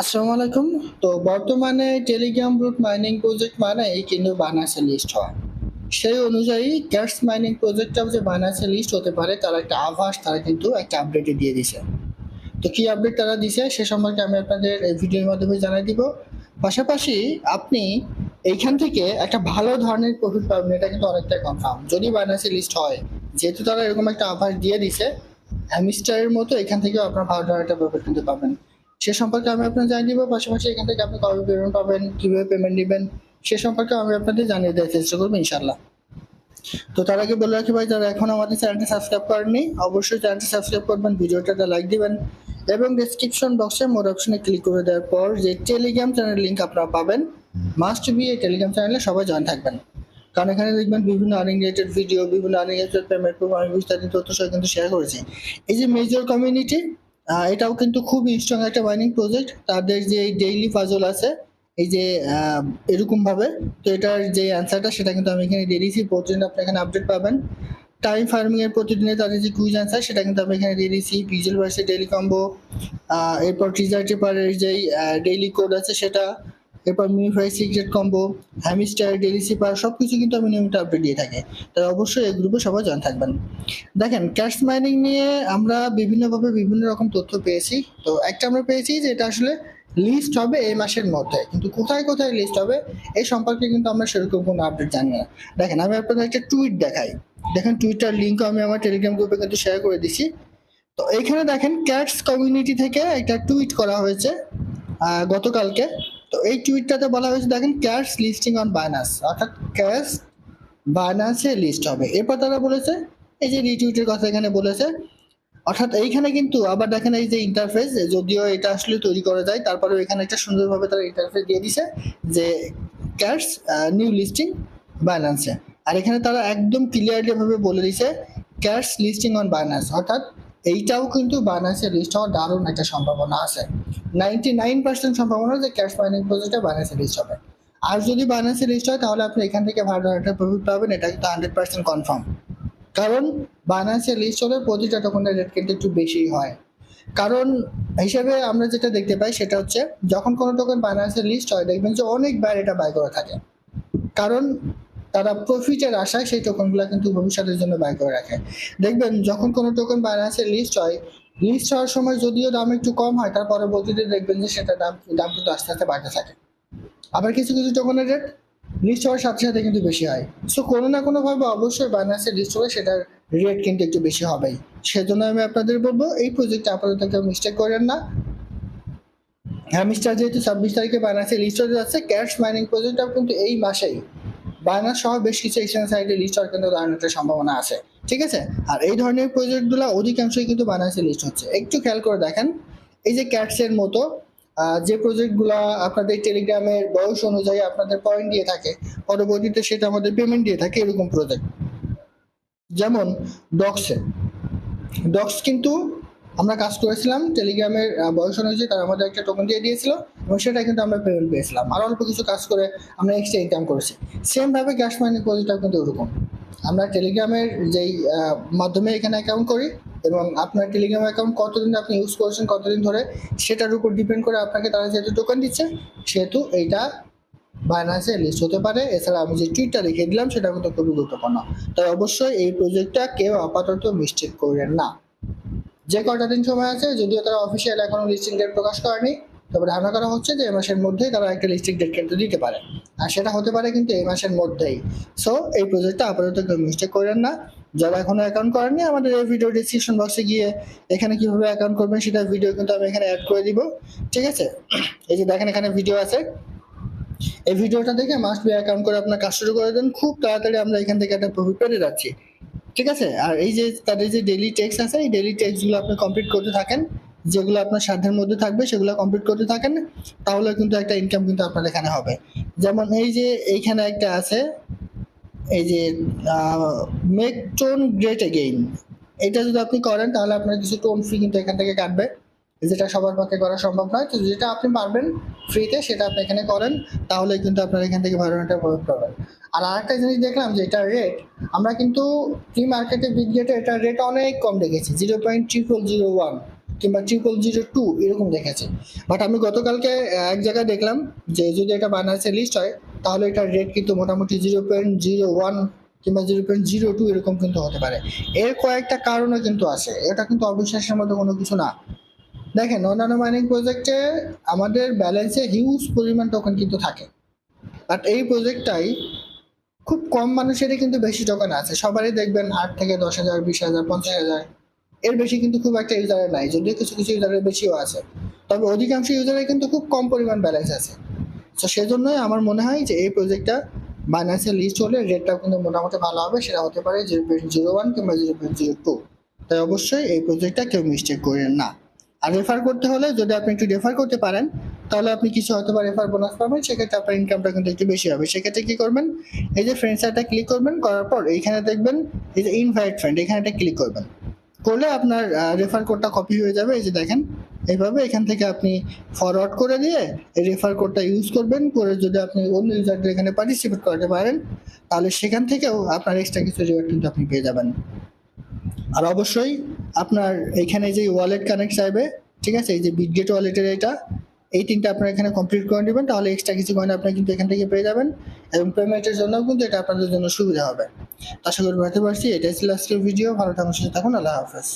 আসসালামু আলাইকুম। তো বর্তমানে টেলিগ্রাম রুট মাইনিং প্রজেক্ট মানে কিন্তু বানাসে লিস্ট হয়। সেই অনুযায়ী ক্যাটস মাইনিং প্রজেক্টটাও যে বানাসে লিস্ট হতে পারে, তার একটা আভাস, তারা কিন্তু একটা আপডেটে দিয়ে দিছে তো কি আপডেট তারা দিছে সে সম্পর্কে আমি আপনাদের এই ভিডিওর মাধ্যমে জানাই দিব। পাশাপাশি আপনি এইখান থেকে একটা ভালো ধরনের প্রফিট পাবেন, এটা কিন্তু অনেকটাই কনফার্ম যদি বানাসে লিস্ট হয়, যেহেতু তারা এরকম একটা আভাস দিয়ে দিছে হ্যামিস্টারের মতো এখান থেকেও আপনার ভালো ধরনের একটা প্রফিট কিন্তু পাবেন। সে সম্পর্কে আমি আপনাদের জানিয়ে দিব, পাশাপাশি এখান থেকে আপনি কবে পেমেন্ট পাবেন, কীভাবে পেমেন্ট নেবেন, সে সম্পর্কে আমি আপনাদের জানিয়ে দেওয়ার চেষ্টা করব ইনশাল্লাহ তো তার আগে বলে রাখি ভাই, যারা এখন আমাদের চ্যানেলটি সাবস্ক্রাইব করেননি, অবশ্যই চ্যানেলটি সাবস্ক্রাইব করবেন, ভিডিওটা লাইক দিবেন এবং ডেসক্রিপশন বক্সে মোর অপশনে ক্লিক করে দেওয়ার পর যে টেলিগ্রাম চ্যানেল লিঙ্ক আপনারা পাবেন মাস্ট বি এই টেলিগ্রাম চ্যানেলে সবাই জয়েন থাকবেন। কারণ এখানে দেখবেন বিভিন্ন আর্নিং রিলেটেড ভিডিও বিভিন্ন আর্নিং রিলেটেড পেমেন্ট আমি বিস্তারিত তথ্য সহ কিন্তু শেয়ার করেছি। এই যে মেজর কমিউনিটি এটাও কিন্তু খুব স্ট্রং একটা মাইনিং প্রজেক্ট তাদের যে ডেইলি পাজল আছে, এই যে এরকমভাবে এরকম ভাবে তো এটার যে অ্যান্সারটা সেটা কিন্তু আমি এখানে দিয়ে দিয়েছি। প্রতিদিন আপনি এখানে আপডেট পাবেন। টাইম ফার্মিং এর প্রতিদিনের তাদের যে কুইজ অ্যান্সার সেটা কিন্তু আমি এখানে দিয়ে দিয়েছি। ভিজুয়াল ভার্সে ডেইলি কম্বো এরপর টিজার টেপারের যেই ডেইলি কোড আছে, সেটা এরপর মিউফাই secret combo hamster daily cipher সব কিছু কিন্তু আমি নিয়মিত আপডেট দিয়ে থাকি। তাই অবশ্যই এই গ্রুপে সবাই জয়েন থাকবেন। দেখেন ক্যাশ মাইনিং নিয়ে আমরা বিভিন্নভাবে বিভিন্ন রকম তথ্য পেয়েছি। তো একটা আমরা পেয়েছি যে এটা আসলে লিস্ট হবে এই মাসের মধ্যে। কিন্তু কোথায় কোথায় লিস্ট হবে, এই সম্পর্কে কিন্তু আমরা সেরকম কোনো আপডেট জানি না। দেখেন, আমি আপনাদের একটা টুইট দেখাই। দেখেন টুইটার লিঙ্কও আমি আমার টেলিগ্রাম গ্রুপে কিন্তু শেয়ার করে দিছি। তো এখানে দেখেন ক্যাটস কমিউনিটি থেকে একটা টুইট করা হয়েছে গতকালকে। তো এই টুইটটাতে বলা হয়েছে, দেখেন ক্যাশ লিস্টিং অন বাইনাস অর্থাৎ ক্যাশ বাইনান্সে লিস্ট হবে। এরপর তারা বলেছে, এই যে রিটুইটের কথা এখানে বলেছে, অর্থাৎ এইখানে কিন্তু আবার দেখেন এই যে ইন্টারফেস যদিও এটা আসলে তৈরি করা যায়, তারপরেও এখানে একটা সুন্দরভাবে তারা ইন্টারফেস দিয়ে দিছে যে ক্যাশ নিউ লিস্টিং বাইনান্সে আর এখানে তারা একদম ক্লিয়ারলি ভাবে বলে দিছে ক্যাশ লিস্টিং অন বাইনান্স অর্থাৎ এইটাও কিন্তু বাইনান্সে লিস্ট হওয়ার দারুণ একটা সম্ভাবনা আছে। নাইনটি নাইন পার্সেন্ট সম্ভাবনা যে ক্যাশ মাইনিং প্রজেক্টটা বাইনান্সে লিস্ট হবে। আর যদি বাইনান্সে লিস্ট হয়, তাহলে আপনি এখান থেকে ভালো একটা প্রফিট পাবেন, এটা কিন্তু হান্ড্রেড পার্সেন্ট কনফার্ম কারণ বাইনান্সে লিস্ট হলে প্রতিটা টোকনের রেট কিন্তু একটু বেশিই হয়। কারণ হিসেবে আমরা যেটা দেখতে পাই, সেটা হচ্ছে যখন কোনো টোকেন বাইনান্সে লিস্ট হয়, দেখবেন যে অনেক বার এটা বাই করে থাকে। কারণ তারা প্রফিটের আশায় সেই টোকনগুলো কিন্তু ভবিষ্যতের জন্য বাই করে রাখে। দেখবেন, যখন কোনো টোকেন বাইনান্সে লিস্ট হয় লিস্ট হওয়ার সময় যদিও দাম একটু কম হয়, তার পরবর্তীতে দেখবেন যে সেটা দাম দাম কিন্তু আস্তে আস্তে বাড়তে থাকে। আবার কিছু কিছু টোকনের রেট লিস্ট হওয়ার সাথে সাথে কিন্তু বেশি হয়। সো কোনো না কোনোভাবে অবশ্যই বাইনান্সে লিস্ট হলে সেটার রেট কিন্তু একটু বেশি হবেই। সেজন্য আমি আপনাদের বলব, এই প্রজেক্টে আপাতত কেউ মিস্টেক করেন না। হ্যামিস্টার যেহেতু ছাব্বিশ তারিখে বাইনান্সে লিস্ট হতে যাচ্ছে ক্যাশ মাইনিং প্রজেক্টটাও কিন্তু এই মাসেই বাইনান্স সহ বেশ কিছু এক্সচেঞ্জ সাইটে লিস্ট হওয়ার কিন্তু একটা সম্ভাবনা আছে, ঠিক আছে? আর এই ধরনের প্রজেক্টগুলো অধিকাংশই কিন্তু বাইনান্সে লিস্ট হচ্ছে। একটু খেয়াল করে দেখেন, এই যে ক্যাটসের মতো যে প্রজেক্টগুলো আপনাদের টেলিগ্রামের বয়স অনুযায়ী আপনাদের পয়েন্ট দিয়ে থাকে, পরবর্তীতে সেটা আমাদের পেমেন্ট দিয়ে থাকে এরকম প্রজেক্ট যেমন ডক্সে ডক্স কিন্তু আমরা কাজ করেছিলাম টেলিগ্রামের বয়স অনুযায়ী তারা আমাদের একটা টোকেন দিয়ে দিয়েছিল এবং সেটা কিন্তু আমরা পেমেন্ট পেয়েছিলাম। আর অল্প কিছু কাজ করে আমরা এক্সট্রা ইনকাম করেছি। সেম ভাবে ক্যাশ মানি প্রজেক্টটাও কিন্তু ওরকম। আমরা টেলিগ্রামের যেই মাধ্যমে এখানে অ্যাকাউন্ট করি এবং আপনার টেলিগ্রাম অ্যাকাউন্ট কতদিন আপনি ইউজ করেছেন, কতদিন ধরে, সেটার উপর ডিপেন্ড করে আপনাকে তারা যেহেতু টোকেন দিচ্ছে, সেহেতু এইটা বাইনান্সে লিস্ট হতে পারে। এছাড়া আমি যে টুইটটা রেখে দিলাম, সেটা কিন্তু খুবই গুরুত্বপূর্ণ। তাই অবশ্যই এই প্রজেক্টটা কেউ আপাতত মিস্টেক করেন না। যে কটা দিন সময় আছে, যদিও তারা অফিসিয়াল এখনও লিস্টিং ডেট প্রকাশ করেনি, তবে ধারণা করা হচ্ছে যে এই মাসের মধ্যেই তারা একটা লিস্টিং ডেট কিন্তু দিতে পারে। আর সেটা হতে পারে কিন্তু এই মাসের মধ্যেই। সো এই প্রজেক্টটা আপাতত কেউ মিস্টেক করেন না। যারা এখনও অ্যাকাউন্ট করেননি, আমাদের এই ভিডিও ডিসক্রিপশন বক্সে গিয়ে এখানে কীভাবে অ্যাকাউন্ট করবেন সেটা ভিডিও কিন্তু আমি এখানে অ্যাড করে দিব। ঠিক আছে? এই যে দেখেন এখানে ভিডিও আছে। এই ভিডিওটা দেখে মাস্ট বি অ্যাকাউন্ট করে আপনার কাজ শুরু করে দেন। খুব তাড়াতাড়ি আমরা এখান থেকে একটা প্রফিট পেতে যাচ্ছি। ঠিক আছে? আর এই যে তাদের যে ডেলি টেক্স আছে, এই ডেলি টেক্সগুলো আপনি কমপ্লিট করতে থাকেন, যেগুলো আপনার সাধ্যের মধ্যে থাকবে, সেগুলো কমপ্লিট করতে থাকেন, তাহলে কিন্তু একটা ইনকাম কিন্তু আপনার এখানে হবে। যেমন এই যে এইখানে একটা আছে, এই যে মেক টোন গ্রেট এগেইন এটা যদি আপনি করেন, তাহলে আপনার কিছু টোন ফ্রি কিন্তু এখান থেকে কাটবে। যেটা সবার পক্ষে করা সম্ভব নয়। তো যেটা আপনি পারবেন ফ্রিতে সেটা আপনি এখানে করেন তাহলে কিন্তু আপনার এখান থেকে ভালো একটা প্রফিট পাবেন। আর আরেকটা জিনিস দেখলাম যে এটার রেট আমরা কিন্তু প্রি মার্কেটে বিগ এটার রেট অনেক কম রেখেছি zero point triple zero one কিংবা ট্রিপল জিরো টু এরকম দেখেছে। বাট আমি গতকালকে এক জায়গায় দেখলাম যে যদি এটা বানার্সে লিস্ট হয়, তাহলে এটার রেট কিন্তু মোটামুটি জিরো পয়েন্ট জিরো ওয়ান কিংবা জিরো পয়েন্ট জিরো টু এরকম কিন্তু হতে পারে। এর কয়েকটা কারণও কিন্তু আছে, এটা কিন্তু অবিশ্বাসের মতো কোনো কিছু না। দেখেন, অন্যান্য মাইনিং প্রজেক্টে আমাদের ব্যালেন্সে হিউজ পরিমাণ টোকেন কিন্তু থাকে। বাট এই প্রজেক্টটাই খুব কম মানুষেরই কিন্তু বেশি টোকেন আছে। সবারই দেখবেন আট থেকে দশ হাজার, বিশ হাজার, পঞ্চাশ হাজার। এর বেশি কিন্তু খুব একটা ইউজারের নাই, যদিও কিছু কিছু ইউজারের বেশিও আছে। তবে অধিকাংশ ইউজারের কিন্তু খুব কম পরিমাণ ব্যালেন্স আছে। তো সেজন্যই আমার মনে হয় যে এই প্রজেক্টটা বাইন্যান্সে লিস্ট হলে রেটটাও কিন্তু মোটামুটি ভালো হবে। সেটা হতে পারে জিরো পয়েন্ট জিরো ওয়ান কিংবা জিরো পয়েন্ট জিরো টু তাই অবশ্যই এই প্রজেক্টটা কেউ মিস্টেক করেন না। আর রেফার করতে হলে যদি আপনি একটু রেফার করতে পারেন তাহলে আপনি কিছু হয়তো বা রেফার বোনাস পাবেন, সেক্ষেত্রে আপনার ইনকামটা কিন্তু একটু বেশি হবে। সেক্ষেত্রে কি করবেন? এই যে ফ্রেন্ড সাইটটা ক্লিক করবেন, করার পর এইখানে দেখবেন এই যে ইনভাইট ফ্রেন্ড এখানে একটা ক্লিক করবেন। করলে আপনার রেফার কোডটা কপি হয়ে যাবে, এই যে দেখেন। এইভাবে এখান থেকে আপনি ফরওয়ার্ড করে দিয়ে এই রেফার কোডটা ইউজ করবেন, করে যদি আপনি অন্য ইউজারদের এখানে পার্টিসিপেট করতে পারেন, তাহলে সেখান থেকেও আপনার এক্সট্রা কিছু রিওয়ার্ড কিন্তু আপনি পেয়ে যাবেন। আর অবশ্যই আপনার এখানে যে ওয়ালেট কানেক্ট চাইবে, ঠিক আছে? এই যে বিটগেট ওয়ালেটের এটা এই তিনটা আপনার এখানে কমপ্লিট করে নেবেন, তাহলে এক্সট্রা কিছু কয়েন আপনি কিন্তু এখান থেকে পেয়ে যাবেন এবং পেমেন্টের জন্য কিন্তু এটা আপনাদের জন্য সুবিধা হবে। আশা করি বুঝতে পারছি, এটাই ছিল আজকের ভিডিও ভালো থাকুন, সুস্থ থাকুন, আল্লাহ হাফেজ।